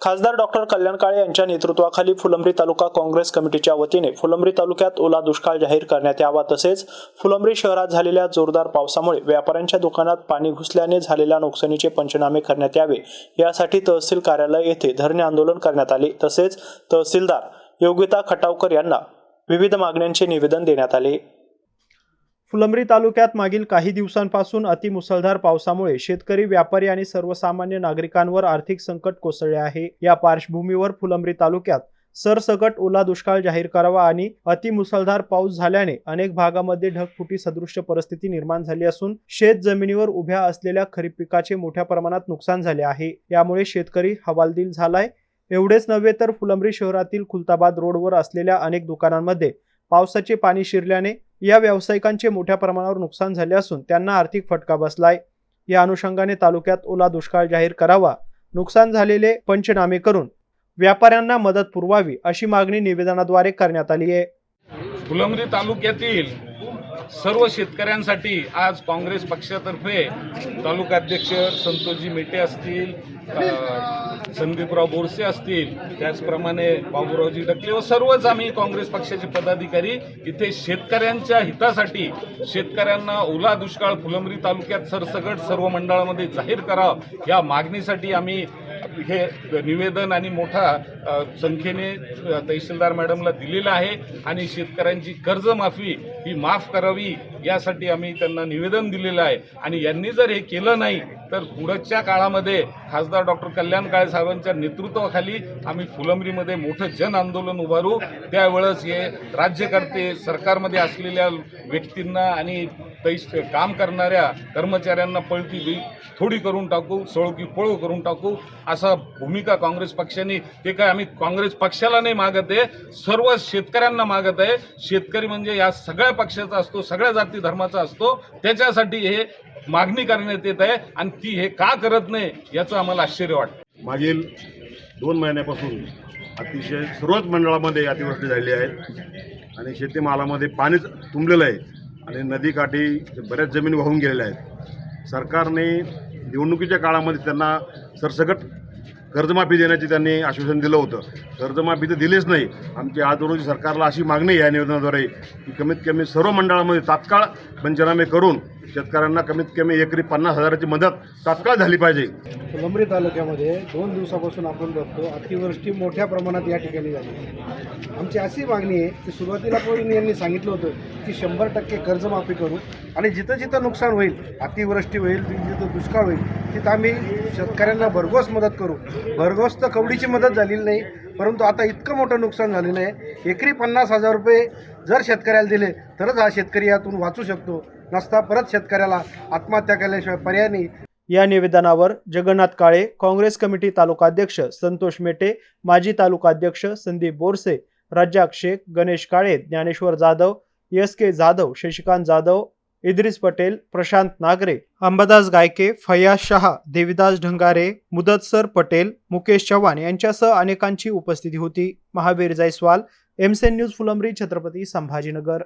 खासदार डॉक्टर कल्याण काळे यांच्या नेतृत्वाखाली फुलंब्री तालुका काँग्रेस कमिटीच्या वतीने फुलंब्री तालुक्यात ओला दुष्काळ जाहीर करण्यात यावा तसेच फुलंब्री शहरात झालेल्या जोरदार पावसामुळे व्यापाऱ्यांच्या दुकानात पाणी घुसल्याने झालेल्या नुकसानीचे पंचनामे करण्यात यावे यासाठी तहसील कार्यालय येथे धरणे आंदोलन करण्यात आले. तसेच तहसीलदार योगिता खटावकर यांना विविध मागण्यांचे निवेदन देण्यात आले. फुलंब्री तालुक्यात मागील काही दिवसांपासून अतिमुसळधार पावसामुळे शेतकरी व्यापारी आणि सर्वसामान्य नागरिकांवर आर्थिक संकट कोसळले आहे. या पार्श्वभूमीवर फुलंब्री तालुक्यात सरसकट ओला दुष्काळ जाहीर करावा आणि अतिमुसळधार पाऊस झाल्याने अनेक भागामध्ये ढगफुटी सदृश्य परिस्थिती निर्माण झाली असून शेत जमिनीवर उभ्या असलेल्या खरीप पिकाचे मोठ्या प्रमाणात नुकसान झाले आहे. यामुळे शेतकरी हवालदिल झालाय. एवढेच नव्हे तर फुलंब्री शहरातील खुलताबाद रोडवर असलेल्या अनेक दुकानांमध्ये पावसाचे पाणी शिरल्याने या व्यावसायिकांचे मोठ्या प्रमाणावर नुकसान झाले असून त्यांना आर्थिक फटका बसलाय. या अनुषंगाने तालुक्यात ओला दुष्काळ जाहीर करावा नुकसान झालेले पंचनामे करून व्यापाऱ्यांना मदत पुरवावी अशी मागणी निवेदनाद्वारे करण्यात आली आहे. फुलंब्री तालुक्यातील सर्व शेतकऱ्यांसाठी आज काँग्रेस पक्षातर्फे तालुकाध्यक्ष संतोषजी मेटे असतील संदीपराव बोरसे असतील त्याचप्रमाणे बाबूरावजी डकले व सर्वच आम्ही काँग्रेस पक्षाचे पदाधिकारी इथे शेतकऱ्यांच्या हितासाठी शेतकऱ्यांना ओला दुष्काळ फुलंब्री तालुक्यात सरसकट सर्व मंडळामध्ये जाहीर करावं या मागणीसाठी आम्ही हे निवेदन आणि मोठा संख्येने तहसीलदार मॅडमला दिलेलं आहे आणि शेतकऱ्यांची कर्जमाफी ही माफ करावी यासाठी आम्ही त्यांना निवेदन दिलेलं आहे. आणि यांनी जर हे केलं नाही तर पुढच्या काळामध्ये खासदार डॉक्टर कल्याण काळे साहेबांच्या नेतृत्वाखाली आम्ही फुलंब्रीमध्ये मोठं जन आंदोलन उभारू. त्यावेळेस हे राज्यकर्ते सरकारमध्ये असलेल्या व्यक्तींना आणि तै काम करणाऱ्या कर्मचाऱ्यांना पळती बी थोडी करून टाकू सळकी पळू करून टाकू असा भूमिका काँग्रेस पक्षाने ते काय आम्ही काँग्रेस पक्षाला नाही मागत आहे सर्व शेतकऱ्यांना मागत आहे. शेतकरी म्हणजे या सगळ्या पक्षाचा असतो सगळ्या जाती धर्माचा असतो त्याच्यासाठी हे मागणी करण्यात येत आहे आणि ती हे का करत नाही याचं आम्हाला आश्चर्य वाटतं. मागील दोन महिन्यापासून अतिशय सर्वच मंडळामध्ये अतिवृष्टी झालेली आहे आणि शेतीमालामध्ये पाणीच तुंबलेलं आहे. आणि नदीकाठी बऱ्याच जमीन वाहून गेलेल्या आहेत. सरकारने निवडणुकीच्या काळामध्ये त्यांना सरसकट कर्जमाफी देण्याचे त्यांनी आश्वासन दिलं होतं. कर्जमाफी तर दिलेच नाही. आमची आज रोजी सरकारला अशी मागणी आहे या निवेदनाद्वारे की कमीत कमी सर्व मंडळामध्ये तात्काळ पंचनामे करून शेतकऱ्यांना कमीत कमी एकरी पन्नास हजाराची मदत तात्काळ झाली पाहिजे. फुलंब्री तालुक्यामध्ये दोन दिवसापासून आपण बघतो अतिवृष्टी मोठ्या प्रमाणात या ठिकाणी झाली. आमची अशी मागणी आहे की सुरुवातीला पण यांनी सांगितलं होतं की शंभर टक्के कर्जमाफी करू आणि जिथं जिथं नुकसान होईल अतिवृष्टी होईल जिथं दुष्काळ होईल तिथं आम्ही शेतकऱ्यांना भरघोस मदत करू. भरघोस तर कवडीची मदत झालेली नाही परंतु आता इतकं मोठं नुकसान झालेलं आहे. एकरी पन्नास हजार रुपये जर शेतकऱ्याला दिले तरच हा शेतकरी यातून वाचू शकतो. नसता परत शेतकऱ्याला आत्महत्या केल्याशिवाय पर्याय नाही. या निवेदनावर जगन्नाथ काळे काँग्रेस कमिटी तालुकाध्यक्ष संतोष मेटे माजी तालुकाध्यक्ष संदीप बोरसे रज्जाक शेख गणेश काळे ज्ञानेश्वर जाधव एस के जाधव शशिकांत जाधव इद्रिस पटेल प्रशांत नागरे अंबादास गायके फयाज शहा देविदास ढंगारे मुदतसर पटेल मुकेश चव्हाण यांच्यासह अनेकांची उपस्थिती होती. महावीर जायस्वाल एमसेन न्यूज फुलंब्री छत्रपती संभाजीनगर.